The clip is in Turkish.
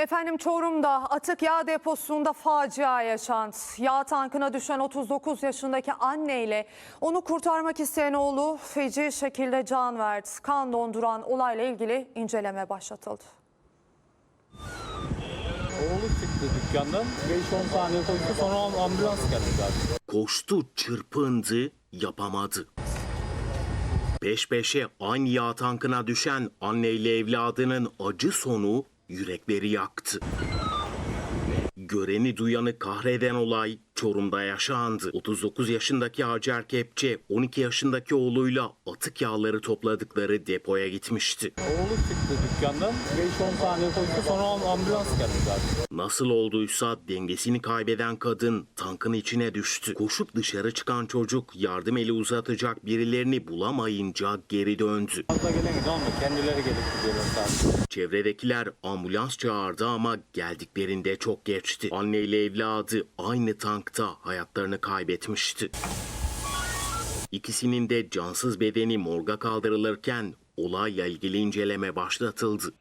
Efendim Çorum'da atık yağ deposunda facia yaşandı. Yağ tankına düşen 39 yaşındaki anneyle onu kurtarmak isteyen oğlu feci şekilde can verdi. Kan donduran olayla ilgili inceleme başlatıldı. Oğlu çıktı dükkandan. 5-10 saniye koştu sonra ambulans geldi zaten. Koştu, çırpındı, yapamadı. Peş peşe aynı yağ tankına düşen anneyle evladının acı sonu yürekleri yaktı. Göreni duyanı kahreden olay Çorum'da yaşandı. 39 yaşındaki Hacer Kepçe 12 yaşındaki oğluyla atık yağları topladıkları depoya gitmişti. Oğlu çıktı dükkandan. 5-10 saniye koştu sonra ambulans geldi zaten. Nasıl olduysa dengesini kaybeden kadın tankın içine düştü. Koşup dışarı çıkan çocuk yardım eli uzatacak birilerini bulamayınca geri döndü. Fazla gelen gidiyor ama kendileri gelip gidiyorlar sadece. Çevredekiler ambulans çağırdı ama geldiklerinde çok geçti. Anne ile evladı aynı tankta hayatlarını kaybetmişti. İkisinin de cansız bedeni morga kaldırılırken olayla ilgili inceleme başlatıldı.